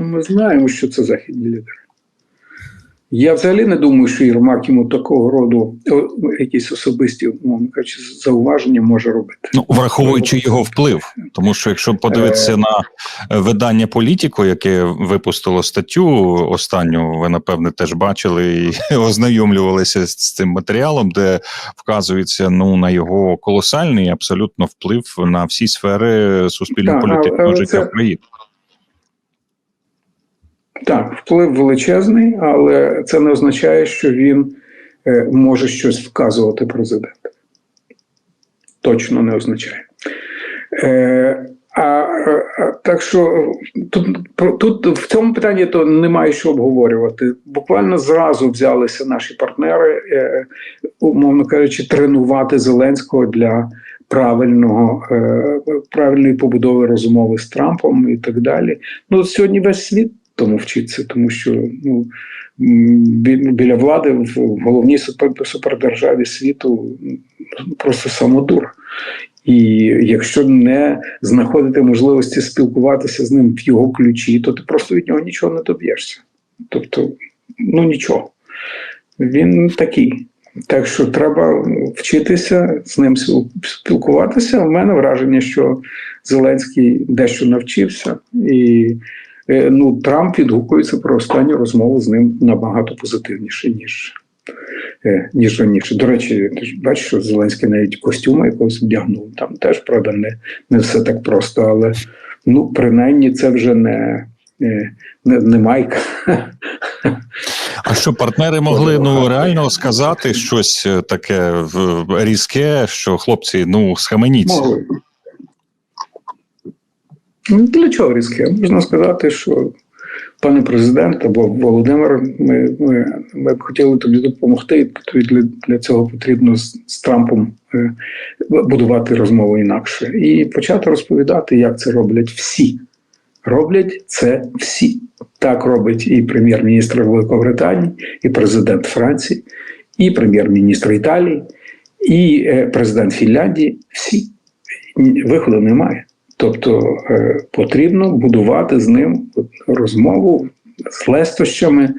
Ми знаємо, що це західні лідери. Я взагалі не думаю, що Єрмак йому такого роду якісь особисті, умовно кажучи, зауваження може робити. Ну, враховуючи його вплив, тому що якщо подивитися на е, видання політику, яке випустило статтю останню, ви напевне теж бачили і ознайомлювалися з цим матеріалом, де вказується ну на його колосальний абсолютно вплив на всі сфери суспільно-політичного життя України. Так, вплив величезний, але це не означає, що він е, може щось вказувати президенту. Точно не означає. Е, а, а, а, так що тут, тут в цьому питанні то немає що обговорювати. Буквально зразу взялися наші партнери, е, умовно кажучи, тренувати Зеленського для правильного, е, правильної побудови розмови з Трампом і так далі. Ну, сьогодні весь світ тому вчиться, тому що ну, бі- біля влади в головній супердержаві світу просто самодур. І якщо не знаходити можливості спілкуватися з ним в його ключі, то ти просто від нього нічого не доб'єшся. Тобто, ну нічого. Він такий. Так що треба вчитися з ним спілкуватися. У мене враження, що Зеленський дещо навчився, і ну, Трамп відгукується про останню розмову з ним набагато позитивніше, ніж, е, ніж раніше. До речі, ти ж бачиш, що Зеленський навіть костюма якогось вдягнув. Там теж, правда, не, не все так просто, але ну, принаймні це вже не, е, не, не майка. А що партнери могли ну реально сказати щось е, таке різке, що хлопці, ну схаменіться. Могли. Ну, Для чого різке? Можна сказати, що пане президент або Володимир, ми, ми, ми б хотіли тобі допомогти, і для, для цього потрібно з, з Трампом е, будувати розмову інакше. І почати розповідати, як це роблять всі. Роблять це всі. Так робить і прем'єр-міністр Великобританії, і президент Франції, і прем'єр-міністр Італії, і е, президент Фінляндії. Всі виходу немає. Тобто е, потрібно будувати з ним розмову з лестощами,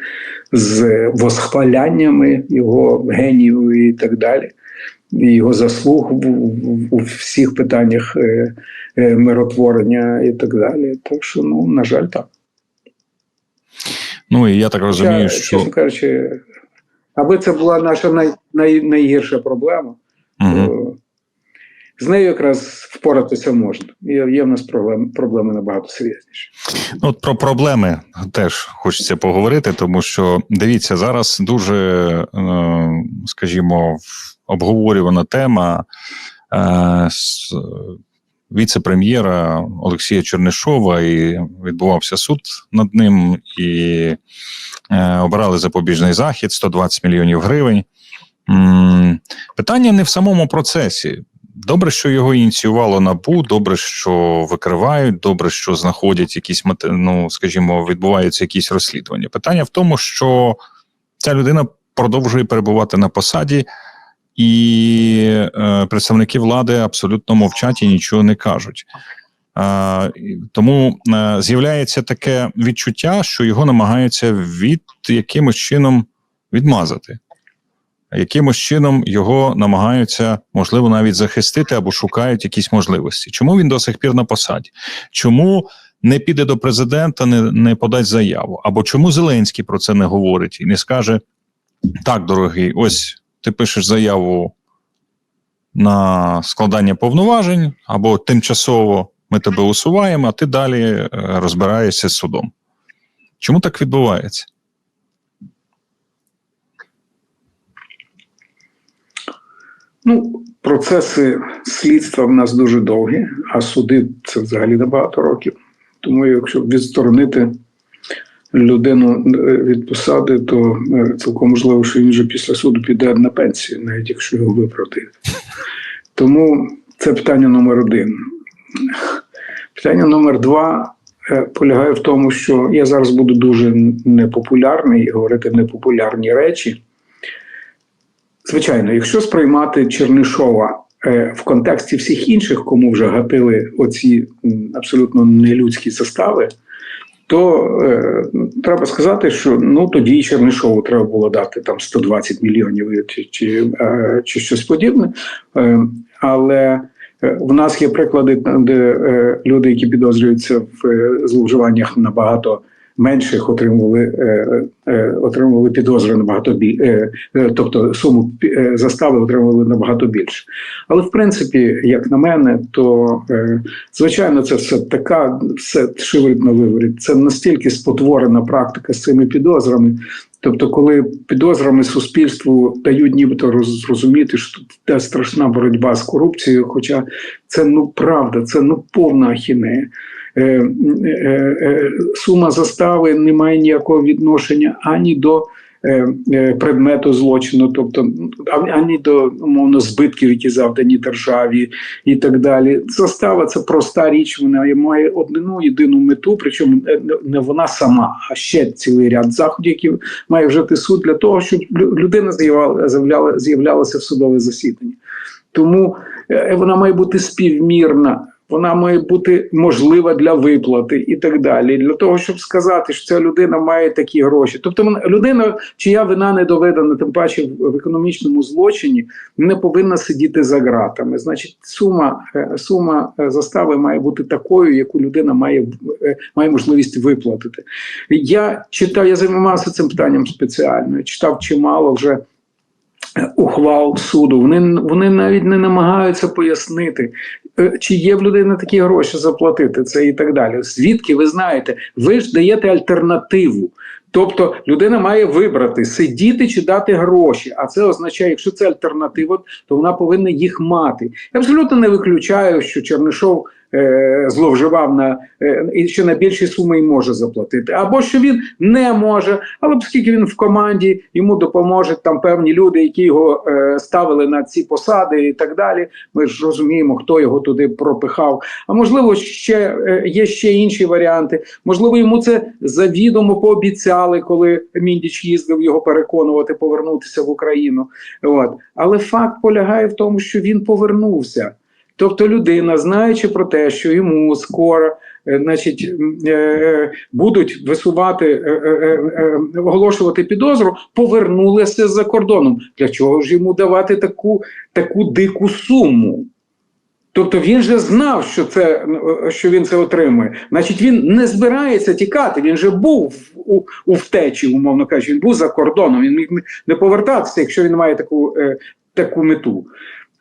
з восхваляннями його генію і так далі, його заслуг у всіх питаннях е, е, миротворення і так далі. Так що, ну, на жаль, так. Ну і я так розумію, що чесно кажучи, аби це була наша най, най, найгірша проблема, Мгм. З нею якраз впоратися можна. Є, є в нас проблеми, проблеми набагато серйозніші. Ну, От про проблеми теж хочеться поговорити, тому що дивіться, зараз дуже, е, скажімо, обговорювана тема е, віце-прем'єра Олексія Чернишова, і відбувався суд над ним, і е, обирали запобіжний захід 120 мільйонів гривень. Питання не в самому процесі. Добре, що його ініціювало набу. Добре, що викривають, добре, що знаходять якісь ну, скажімо, відбуваються якісь розслідування. Питання в тому, що ця людина продовжує перебувати на посаді, і е, представники влади абсолютно мовчать і нічого не кажуть. Е, тому е, з'являється таке відчуття, що його намагаються від якимось чином відмазати якимось чином його намагаються, можливо, навіть захистити або шукають якісь можливості. Чому він до сих пір на посаді? Чому не піде до президента, не, не подасть заяву? Або чому Зеленський про це не говорить і не скаже: так, дорогий, ось ти пишеш заяву на складання повноважень, або тимчасово ми тебе усуваємо, а ти далі е, розбираєшся з судом. Чому так відбувається? Ну, процеси слідства в нас дуже довгі, а суди це взагалі на багато років. Тому, якщо відсторонити людину е, від посади, то е, цілком можливо, що він вже після суду піде на пенсію, навіть якщо його виправдають. Тому це питання номер один. Питання номер два е, полягає в тому, що я зараз буду дуже непопулярний і говорити непопулярні речі. Звичайно, якщо сприймати Чернишова е, в контексті всіх інших, кому вже гатили оці абсолютно нелюдські застави, то е, треба сказати, що ну тоді і Чернишову треба було дати там 120 мільйонів чи, чи, е, чи щось подібне. Е, але е, в нас є приклади, де е, люди, які підозрюються в е, зловживаннях набагато менших, отримували, е, е, отримували підозри набагато бі, е, тобто суму застави отримували набагато більше. Але в принципі, як на мене, то звичайно, це все така, все шиворить на виворіт. Це настільки спотворена практика з цими підозрами. Тобто, коли підозрами суспільству дають нібито зрозуміти, що йде страшна боротьба з корупцією, хоча це ну правда, це ну повна ахінея. Е, е, е, сума застави не має ніякого відношення ані до предмету злочину, тобто ані до умовно збитків, які завдані державі, і так далі. Застава це проста річ. Вона має одну єдину мету, причому не- вона сама, а ще цілий ряд заходів, які має вжити суд для того, щоб людина з'являла- з'являла- з'являлася в судове засідання. Тому вона має бути співмірна. Вона має бути можлива для виплати і так далі, для того, щоб сказати, що ця людина має такі гроші. Тобто, людина, чия вина не доведена, тим паче в економічному злочині, не повинна сидіти за ґратами. Значить, сума, е, сума е, застави має бути такою, яку людина має, е, має можливість виплатити. Я читав, я займався цим питанням спеціально, читав чимало вже. Ухвал суду, вони, вони навіть не намагаються пояснити, чи є в людини такі гроші заплатити це і так далі. Звідки ви знаєте, ви ж даєте альтернативу. Тобто людина має вибрати сидіти чи дати гроші. А це означає, якщо це альтернатива, то вона повинна їх мати. Я абсолютно не виключаю, що Чернишов е, зловживав на е, і що на більші суми й може заплатити, або що він не може, але оскільки він в команді, йому допоможуть там певні люди, які його е, ставили на ці посади і так далі. Ми ж розуміємо, хто його туди пропихав. А можливо, ще є ще інші варіанти. Можливо, йому це завідомо пообіцяли, коли Міндіч їздив його переконувати повернутися в Україну. От. Але факт полягає в тому, що він повернувся. Тобто людина, знаючи про те, що йому скоро е, значить, е, будуть висувати, е, оголошувати підозру, повернулися за кордоном. Для чого ж йому давати таку, таку дику суму? Тобто він же знав, що це що він це отримує. Значить, він не збирається тікати. Він же був у, у втечі, умовно кажучи, він був за кордоном. Він міг не- повертатися, якщо він має таку, таку мету.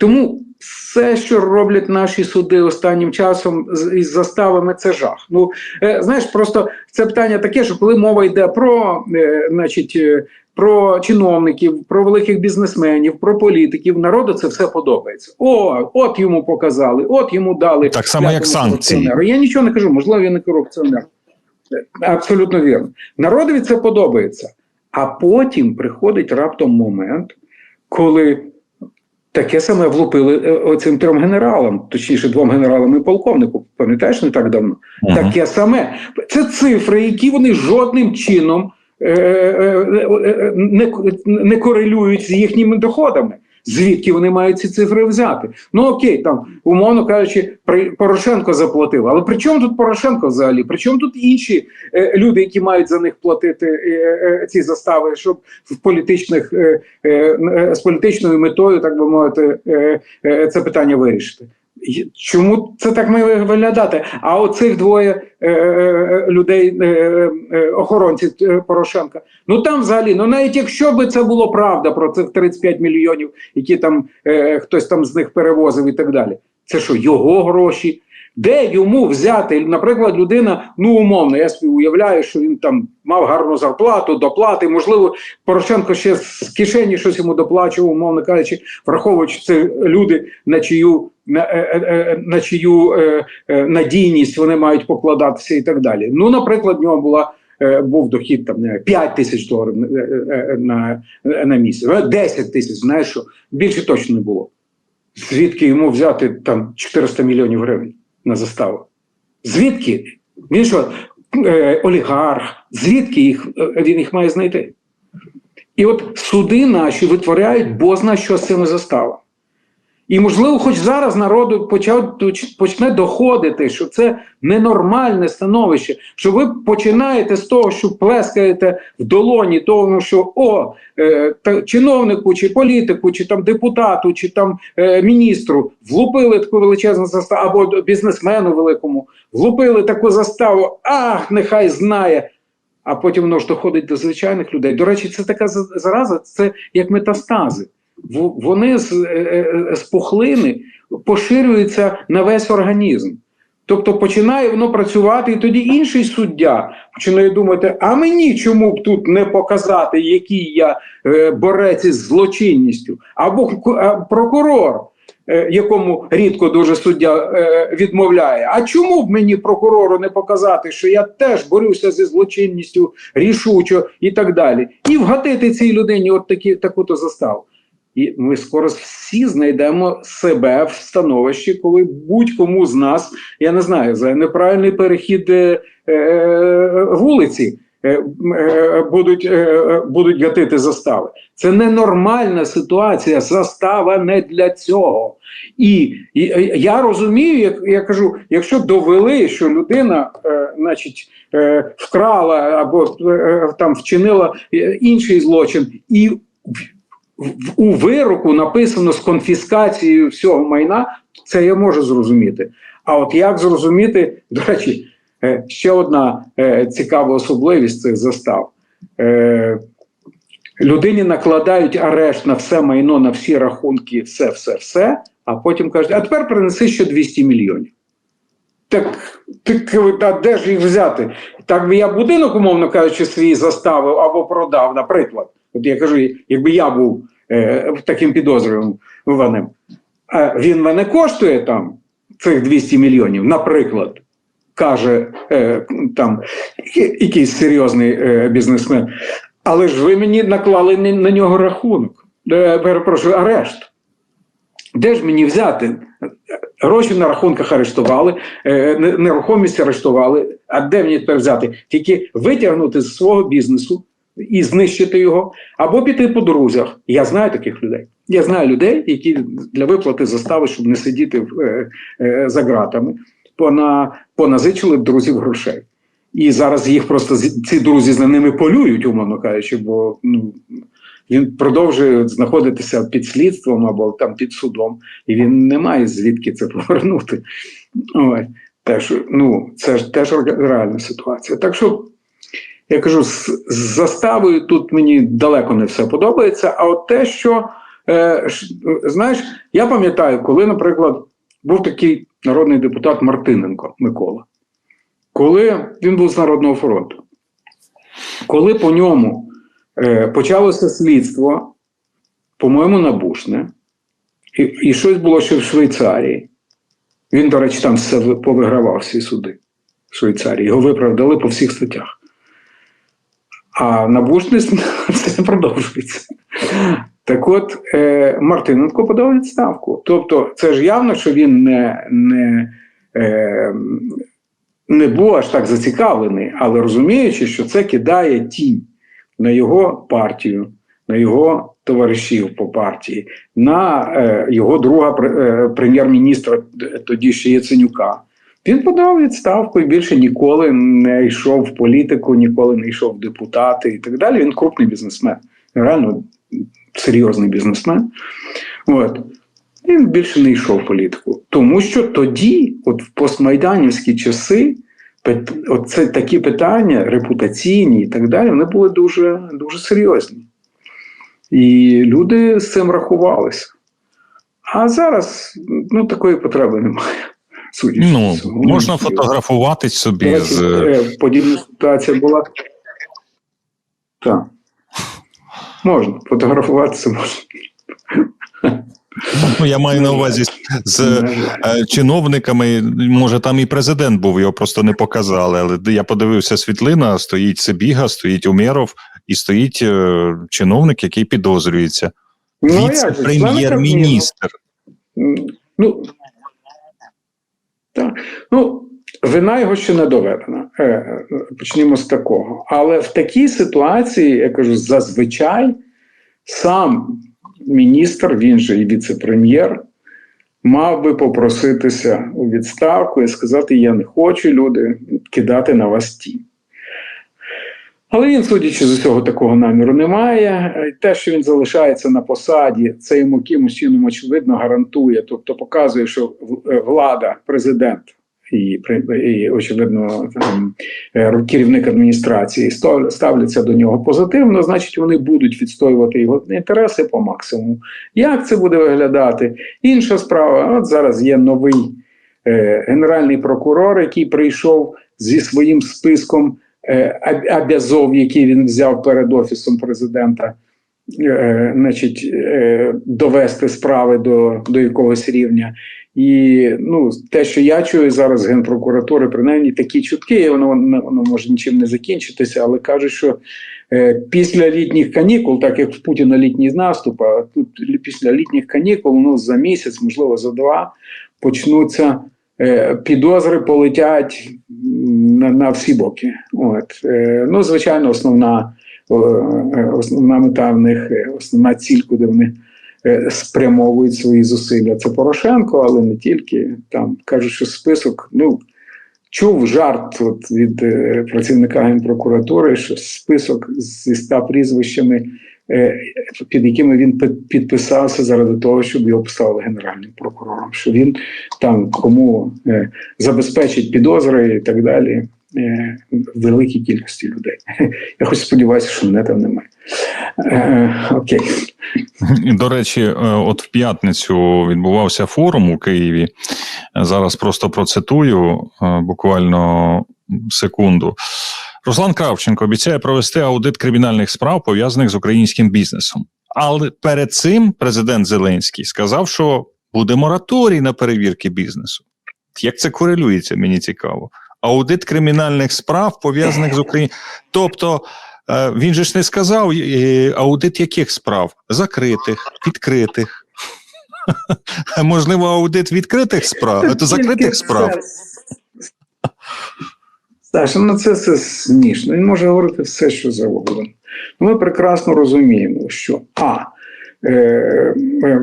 Тому все, що роблять наші суди останнім часом із заставами, це жах. Ну е, знаєш, просто це питання таке, що коли мова йде про, е, значить, е, про чиновників, про великих бізнесменів, про політиків, народу це все подобається. О, от йому показали, от йому дали Так само, як санкції. Я нічого не кажу, можливо, я не корупціонер. Абсолютно вірно. Народові це подобається. А потім приходить раптом момент, коли таке саме влупили е, оцим трьом генералам, точніше, двом генералам і полковнику. Пам'ятаєш, не так давно? Ага. Таке саме. Це цифри, які вони жодним чином е, е, е, не, не корелюють з їхніми доходами. Звідки вони мають ці цифри взяти? Ну окей, там, умовно кажучи, Порошенко заплатив. Але при чому тут Порошенко взагалі? При чому тут інші е, люди, які мають за них платити е, е, ці застави, щоб в політичних е, е, е, з політичною метою, так би мовити, е, е, це питання вирішити? Чому це так має виглядати? А оцих двоє е, е, людей, е, е, охоронців е, Порошенка, ну там взагалі, ну навіть якщо би це було правда про цих 35 мільйонів, які там е, хтось там з них перевозив і так далі. Це що, його гроші? Де йому взяти, наприклад, людина, ну умовно, я собі уявляю, що він там мав гарну зарплату, доплати, можливо, Порошенко ще з кишені щось йому доплачував, умовно кажучи, враховуючи це люди, на чию на, е, е, е, на чию надійність вони мають покладатися і так далі. Ну, наприклад, в нього була. Був дохід там не 5 тисяч доларів на, на місяць, Е, 10 тисяч, знаєш що, більше точно не було. Звідки йому взяти там 400 мільйонів гривень на заставу? Звідки? Він що, е, олігарх, звідки їх, е, він їх має знайти? І от суди наші витворяють бозна що з цими заставами. І, можливо, хоч зараз народу почав, почне доходити, що це ненормальне становище, що ви починаєте з того, що плескаєте в долоні, тому що о, е, та, чиновнику, чи політику, чи там депутату, чи там е, міністру влупили таку величезну заставу, або бізнесмену великому, влупили таку заставу, ах, нехай знає. А потім воно ж доходить до звичайних людей. До речі, це така за- зараза, це як метастази. Вони з, е, е, з пухлини поширюються на весь організм. Тобто починає воно працювати, і тоді інший суддя починає думати: а мені чому б тут не показати, який я е, борець із злочинністю, або ку- прокурор, е, якому рідко дуже суддя е, відмовляє. А чому б мені прокурору не показати, що я теж борюся зі злочинністю рішучо і так далі, і вгатити цій людині от такі таку-то заставу. І ми скоро всі знайдемо себе в становищі, коли будь-кому з нас, я не знаю, за неправильний перехід е, е, вулиці е, е, будуть, е, будуть гатити застави. Це ненормальна ситуація. Застава не для цього. І, і е, я розумію, як я кажу, якщо довели, що людина, е, значить, е, вкрала або е, там вчинила е, інший злочин, і у вироку написано з конфіскацією всього майна, це я можу зрозуміти. А от як зрозуміти, до речі, е, ще одна е, цікава особливість цих застав. Е, Людині накладають арешт на все майно, на всі рахунки, все, все, все, а потім кажуть, а тепер принеси ще 200 мільйонів. Так, так а де ж їх взяти? Так би я будинок, умовно кажучи, свій заставив або продав, наприклад. От я кажу, якби я був е, таким підозрюваним, а він мене коштує там цих 200 мільйонів, наприклад, каже е, там якийсь серйозний е, бізнесмен. Але ж ви мені наклали на, нього рахунок, е, перепрошую, арешт. Де ж мені взяти? Гроші на рахунках арештували, е, нерухомість арештували. А де мені тепер взяти? Тільки витягнути з свого бізнесу і знищити його, або піти по друзях. Я знаю таких людей. Я знаю людей, які для виплати застави, щоб не сидіти е, е, за ґратами, пона, поназичили друзів грошей. І зараз їх просто ці друзі за ними полюють, умовно кажучи, бо ну, він продовжує знаходитися під слідством або там під судом, і він не має звідки це повернути. Ой, теж, ну, це ж теж реальна ситуація. Так що я кажу, з, з заставою тут мені далеко не все подобається. А от те, що е, знаєш, я пам'ятаю, коли, наприклад, був такий народний депутат Мартиненко Микола, коли він був з Народного фронту, коли по ньому е, почалося слідство, по-моєму, набушне, і, і щось було ще в Швейцарії. Він, до речі, там все повигравав всі суди в Швейцарії. Його виправдали по всіх статтях. А набушне це продовжується. Так от, е, Мартиненко подав відставку. Тобто, це ж явно, що він не, не, е, не був аж так зацікавлений, але розуміючи, що це кидає тінь на його партію, на його товаришів по партії, на е, його друга прем'єр-міністра тоді ще Яценюка. Він подав відставку і більше ніколи не йшов в політику, ніколи не йшов в депутати і так далі. Він крупний бізнесмен, реально серйозний бізнесмен. От. Він більше не йшов в політику. Тому що тоді, от в постмайданівські часи, пит- от це такі питання репутаційні і так далі, вони були дуже, дуже серйозні. І люди з цим рахувалися. А зараз ну, такої потреби немає. Судячи Ну, можна фотографуватись собі з. е, подібна ситуація була. Так. Можна, фотографуватися можна. Ну, я маю на увазі з, з е, чиновниками. Може, там і президент був, його просто не показали. Але я подивився світлина: стоїть Сибіга, стоїть Умєров і стоїть е, чиновник, який підозрюється. Ну, Віце-прем'єр-міністр. Ну, так. ну, вина його ще не доведена. Е, е, Почнімо з такого. Але в такій ситуації, я кажу, зазвичай сам міністр, він же і віце-прем'єр, мав би попроситися у відставку і сказати: Я не хочу люди кидати на вас тінь. Але він, судячи з усього, такого наміру немає. Е, Те, що він залишається на посаді, це йому кимось чином очевидно гарантує, тобто показує, що е, влада, президент і, і очевидно, там, е, керівник адміністрації став- ставляться до нього позитивно, значить, вони будуть відстоювати його інтереси по максимуму. Як це буде виглядати? Інша справа. От зараз є новий е, генеральний прокурор, який прийшов зі своїм списком е, аб- обязов, які він взяв перед офісом президента, е, значить, е, довести справи до, до якогось рівня. І ну, те, що я чую зараз з генпрокуратури, принаймні такі чутки, воно, воно, може нічим не закінчитися, але кажуть, що після літніх канікул, так як в Путіна літній наступ, а тут після літніх канікул, ну за місяць, можливо, за два, почнуться підозри, полетять на, на всі боки. От. Е, ну, звичайно, основна, е, е, основна мета в них, е, основна ціль, куди вони е, спрямовують свої зусилля. Це Порошенко, але не тільки. Там кажуть, що список, ну. Чув жарт от від е, працівника генпрокуратури, що список зі ста прізвищами, е, під якими він підписався заради того, щоб його поставили генеральним прокурором. Що він там кому е, забезпечить підозри і так далі е, великій кількості людей. Я хоч сподіваюся, що мене там немає. Е, окей. До речі, е, от в п'ятницю відбувався форум у Києві. Е, Зараз просто процитую е, буквально секунду. Руслан Кравченко обіцяє провести аудит кримінальних справ, пов'язаних з українським бізнесом. Але перед цим президент Зеленський сказав, що буде мораторій на перевірки бізнесу. Як це корелюється, мені цікаво. Аудит кримінальних справ пов'язаних з Україною. Тобто, е, він же ж не сказав е, аудит яких справ? Закритих, відкритих. Можливо, аудит відкритих справ, закритих справ. Саша, ну це все смішно. Він може говорити все, що завгодно. Ну, Ми прекрасно розуміємо, що а е, е,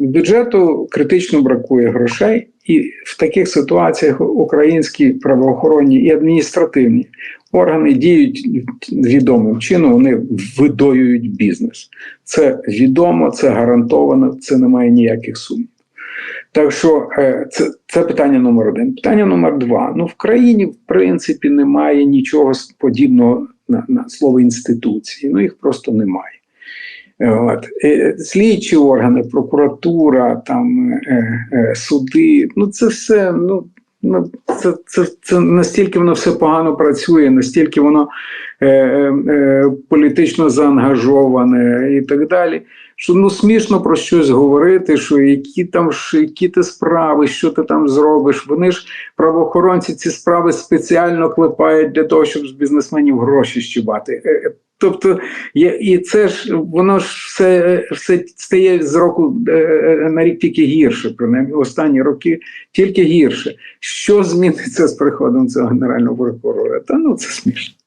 бюджету критично бракує грошей, і в таких ситуаціях українські правоохоронні і адміністративні органи діють відомим чином, вони видоюють бізнес. Це відомо, це гарантовано, це немає ніяких сумнів. Так що е, це, це питання номер один. Питання номер два. Ну, в країні, в принципі, немає нічого подібного на, на слово інституції. Ну, їх просто немає. Е, От. Е, Слідчі органи, прокуратура, там, суди, ну це все, ну, це, це, це настільки воно все погано працює, настільки воно е, е, політично заангажоване і так далі що ну смішно про щось говорити, що які там ж які ти справи, що ти там зробиш. Вони ж правоохоронці ці справи спеціально клепають для того, щоб з бізнесменів гроші щибати. Е, е, Тобто, і це ж воно ж все, все стає з року е, на рік тільки гірше, принаймні останні роки тільки гірше. Що зміниться з приходом цього генерального прокурора? Та ну це смішно.